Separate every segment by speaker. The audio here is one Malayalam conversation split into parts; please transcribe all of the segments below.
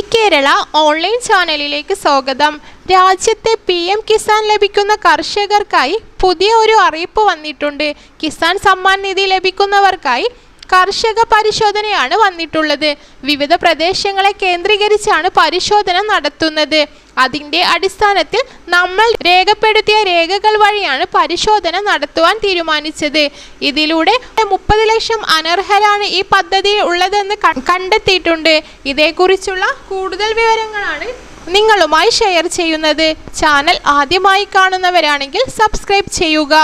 Speaker 1: കേരള ഓൺലൈൻ ചാനലിലേക്ക് സ്വാഗതം. രാജ്യത്തെ പി എം കിസാൻ ലഭിക്കുന്ന കർഷകർക്കായി പുതിയ ഒരു അറിയിപ്പ് വന്നിട്ടുണ്ട്. കിസാൻ സമ്മാൻ നിധി ലഭിക്കുന്നവർക്കായി കർഷക പരിശോധനയാണ് വന്നിട്ടുള്ളത്. വിവിധ പ്രദേശങ്ങളെ കേന്ദ്രീകരിച്ചാണ് പരിശോധന നടത്തുന്നത്. അതിന്റെ അടിസ്ഥാനത്തിൽ നമ്മൾ രേഖപ്പെടുത്തിയ രേഖകൾ വഴിയാണ് പരിശോധന നടത്തുവാൻ തീരുമാനിച്ചത്. ഇതിലൂടെ മുപ്പത് ലക്ഷം അനർഹരാണ് ഈ പദ്ധതിയിൽ ഉള്ളതെന്ന് കണ്ടെത്തിയിട്ടുണ്ട്. ഇതേക്കുറിച്ചുള്ള കൂടുതൽ വിവരങ്ങളാണ് നിങ്ങളുമായി ഷെയർ ചെയ്യുന്നത് ചാനൽ ആദ്യമായി കാണുന്നവരാണെങ്കിൽ സബ്സ്ക്രൈബ് ചെയ്യുക.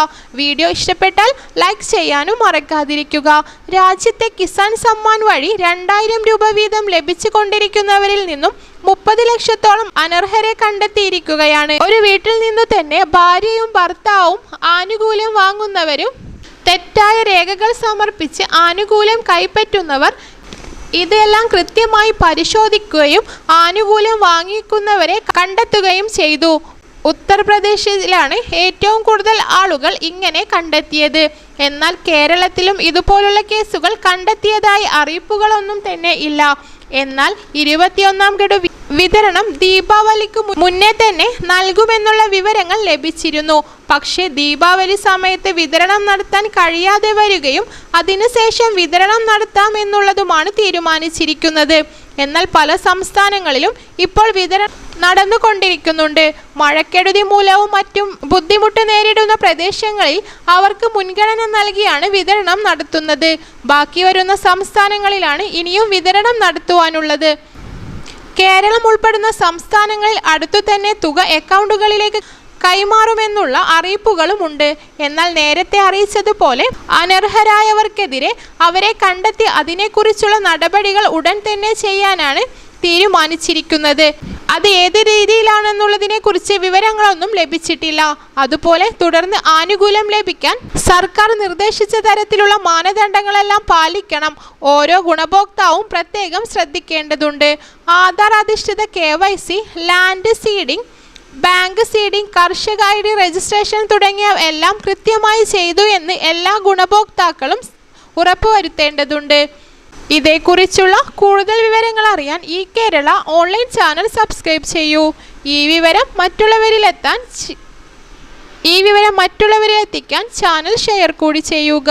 Speaker 1: വീഡിയോ ഇഷ്ടപ്പെട്ടാൽ ലൈക്ക് ചെയ്യാനും മറക്കാതിരിക്കുക. രാജ്യത്തെ കിസാൻ സമ്മാൻ വഴി രണ്ടായിരം രൂപ വീതം ലഭിച്ചുകൊണ്ടിരിക്കുന്നവരിൽ നിന്നും മുപ്പത് ലക്ഷത്തോളം അനർഹരെ കണ്ടെത്തിയിരിക്കുകയാണ്. ഒരു വീട്ടിൽ നിന്നു തന്നെ ഭാര്യയും ഭർത്താവും ആനുകൂല്യം വാങ്ങുന്നവരും തെറ്റായ രേഖകൾ സമർപ്പിച്ച് ആനുകൂല്യം കൈപ്പറ്റുന്നവർ ഇതെല്ലാം കൃത്യമായി പരിശോധിക്കുകയും ആനുകൂല്യം വാങ്ങിക്കുന്നവരെ കണ്ടെത്തുകയും ചെയ്തു. ഉത്തർപ്രദേശിലാണ് ഏറ്റവും കൂടുതൽ ആളുകൾ ഇങ്ങനെ കണ്ടെത്തിയത്. എന്നാൽ കേരളത്തിലും ഇതുപോലുള്ള കേസുകൾ കണ്ടെത്തിയതായി അറിയിപ്പുകളൊന്നും തന്നെ ഇല്ല. എന്നാൽ ഇരുപത്തിയൊന്നാം ഗഡു വിതരണം ദീപാവലിക്ക് മുന്നേ തന്നെ നൽകുമെന്നുള്ള വിവരങ്ങൾ ലഭിച്ചിരുന്നു. പക്ഷേ ദീപാവലി സമയത്ത് വിതരണം നടത്താൻ കഴിയാതെ വരികയും അതിനുശേഷം വിതരണം നടത്താമെന്നുള്ളതുമാണ് തീരുമാനിച്ചിരിക്കുന്നത്. എന്നാൽ പല സംസ്ഥാനങ്ങളിലും ഇപ്പോൾ വിതരണം നടന്നുകൊണ്ടിരിക്കുന്നുണ്ട്. മഴക്കെടുതി മൂലവും മറ്റും ബുദ്ധിമുട്ട് നേരിടുന്ന പ്രദേശങ്ങളിൽ അവർക്ക് മുൻഗണന നൽകിയാണ് വിതരണം നടത്തുന്നത്. ബാക്കി വരുന്ന സംസ്ഥാനങ്ങളിലാണ് ഇനിയും വിതരണം നടത്തുവാനുള്ളത്. കേരളം ഉൾപ്പെടുന്ന സംസ്ഥാനങ്ങളിൽ അടുത്തു തന്നെ തുക അക്കൗണ്ടുകളിലേക്ക് കൈമാറുമെന്നുള്ള അറിയിപ്പുകളുമുണ്ട്. എന്നാൽ നേരത്തെ അറിയിച്ചതുപോലെ അനർഹരായവർക്കെതിരെ അവരെ കണ്ടെത്തി അതിനെക്കുറിച്ചുള്ള നടപടികൾ ഉടൻ തന്നെ ചെയ്യാനാണ് തീരുമാനിച്ചിരിക്കുന്നത്. അത് ഏത് രീതിയിലാണെന്നുള്ളതിനെ കുറിച്ച് വിവരങ്ങളൊന്നും ലഭിച്ചിട്ടില്ല. അതുപോലെ തുടർന്ന് ആനുകൂല്യം ലഭിക്കാൻ സർക്കാർ നിർദ്ദേശിച്ച തരത്തിലുള്ള മാനദണ്ഡങ്ങളെല്ലാം പാലിക്കണം. ഓരോ ഗുണഭോക്താവും പ്രത്യേകം ശ്രദ്ധിക്കേണ്ടതുണ്ട്. ആധാർ അധിഷ്ഠിത K Y C land seeding bank seeding കർഷക ഐ ഡി രജിസ്ട്രേഷൻ തുടങ്ങിയ എല്ലാം കൃത്യമായി ചെയ്തു എന്ന് എല്ലാ ഗുണഭോക്താക്കളും ഉറപ്പുവരുത്തേണ്ടതുണ്ട്. ഇതേക്കുറിച്ചുള്ള കൂടുതൽ വിവരങ്ങൾ അറിയാൻ ഈ കേരള ഓൺലൈൻ ചാനൽ സബ്സ്ക്രൈബ് ചെയ്യൂ. ഈ വിവരം മറ്റുള്ളവരിലെത്താൻ ഈ വിവരം മറ്റുള്ളവരിലെത്തിക്കാൻ ചാനൽ ഷെയർ കൂടി ചെയ്യുക.